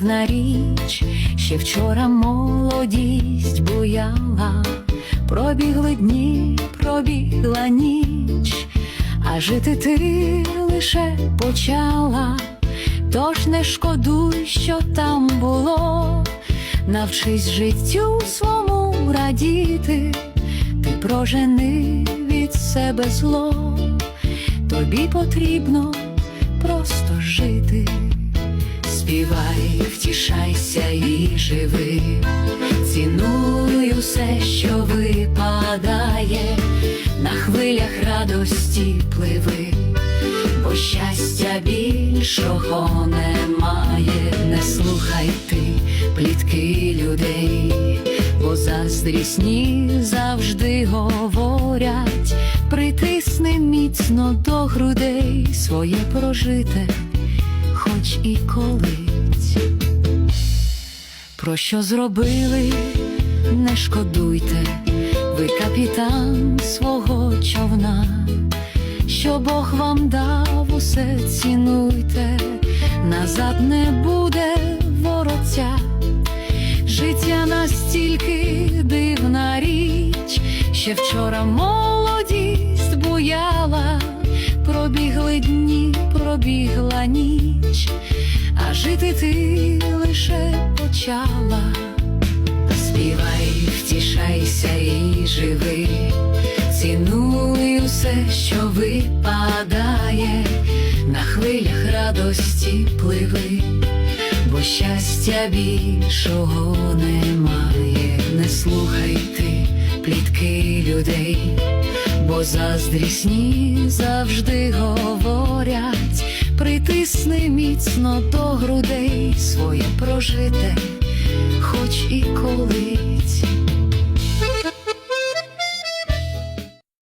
дивна річ, ще вчора молодість буяла, пробігли дні, пробігла ніч, а жити ти лише почала, тож не шкодуй, що там було, навчись життю свому радіти, ти прожени від себе зло, тобі потрібно просто жити. Співай, втішайся і живи, цінуй усе, що випадає, на хвилях радості пливи, бо щастя більшого немає, не слухай ти плітки людей, бо заздрісні завжди говорять, притисни міцно до грудей своє прожите хоч і колись. Про що зробили, не шкодуйте, ви капітан свого човна, що Бог вам дав, усе цінуйте, назад не буде вороття. Життя настільки дивна річ, ще вчора молодість буяла, пробігли дні, пробігла ніч, а жити ти лише почала. Співай, втішайся і живи, цінуй усе, що випадає, на хвилях радості пливи, бо щастя більшого немає, не слухай ти плітки людей, бо заздрісні завжди говорять, притисни міцно до грудей своє Жити хоч і колись.